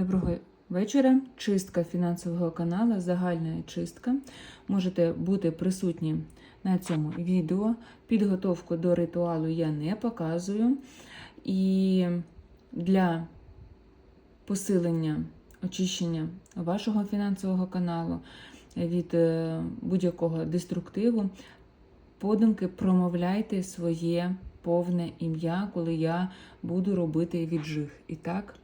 Доброго вечора. Чистка фінансового каналу, загальна чистка. Можете бути присутні на цьому відео. Підготовку до ритуалу я не показую. І для посилення очищення вашого фінансового каналу від е, будь-якого деструктиву, подумки промовляйте своє повне ім'я, коли я буду робити віджиг. І так.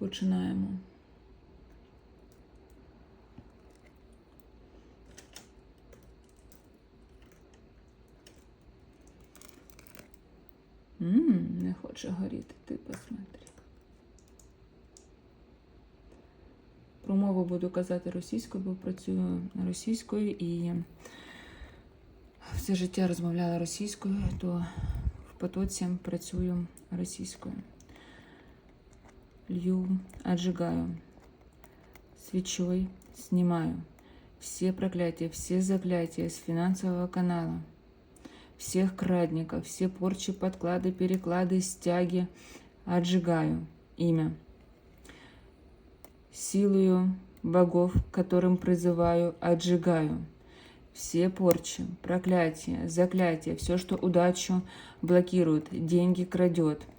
Починаємо. Ммм, не хоче горіти, ти посмотри. Промову буду казати російською, бо працюю російською і все життя розмовляла російською, то в потоці працюю російською. Лью, отжигаю, свечой снимаю все проклятия, все заклятия с финансового канала, всех крадников, все порчи, подклады, переклады, стяги, отжигаю имя. Силою богов, которым призываю, отжигаю. Все порчи, проклятия, заклятия, все, что удачу блокирует, деньги крадет –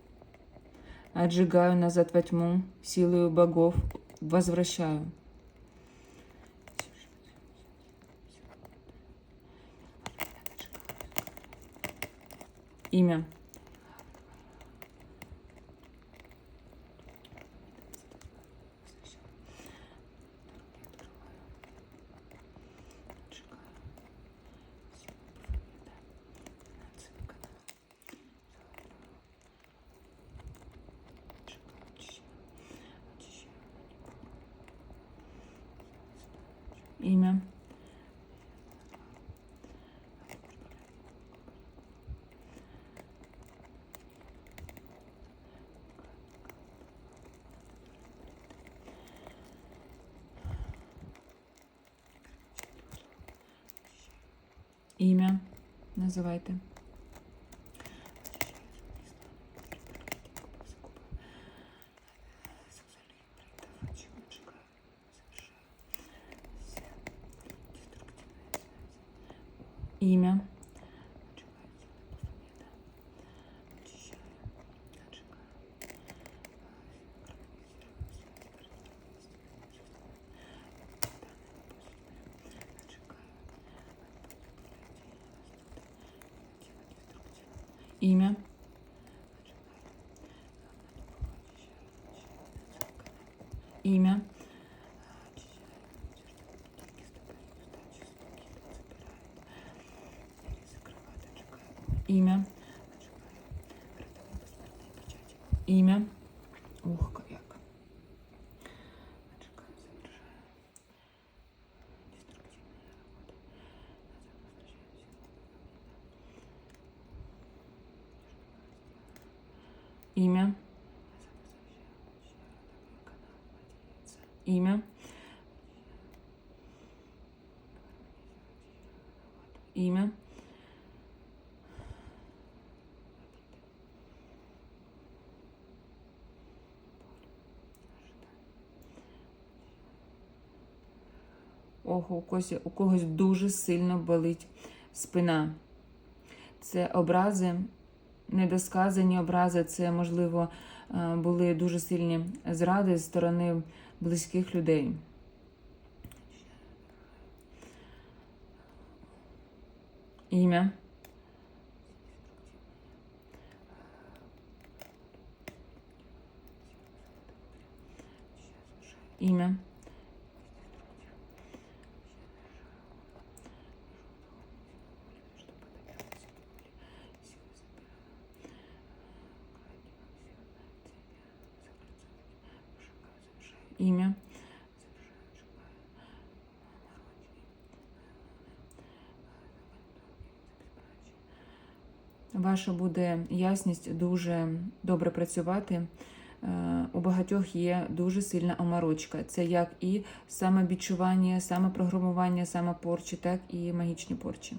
Отжигаю назад во тьму, силою богов возвращаю. Имя. Ім'я. Ім'я. Називайте. Ім'я. Ім'я. Ім'я. Ім'я. Ім'я. Ух, як. Ім'я. Ім'я. Ім'я. Ого, у когось, у когось дуже сильно болить спина. Це образи, недосказані образи, це, можливо, е, були дуже сильні зради з сторони близьких людей. Ім'я. Ім'я. Ім'я. Ваша буде ясність дуже добре працювати. Е, у багатьох є дуже сильна омарочка. Це як і самобічування, самопрограмування, самопорчі, так і магічні порчі.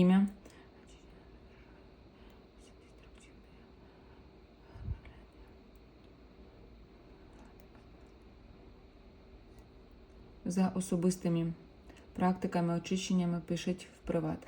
Ім'я. За особистими практиками, очищеннями пишіть в приват.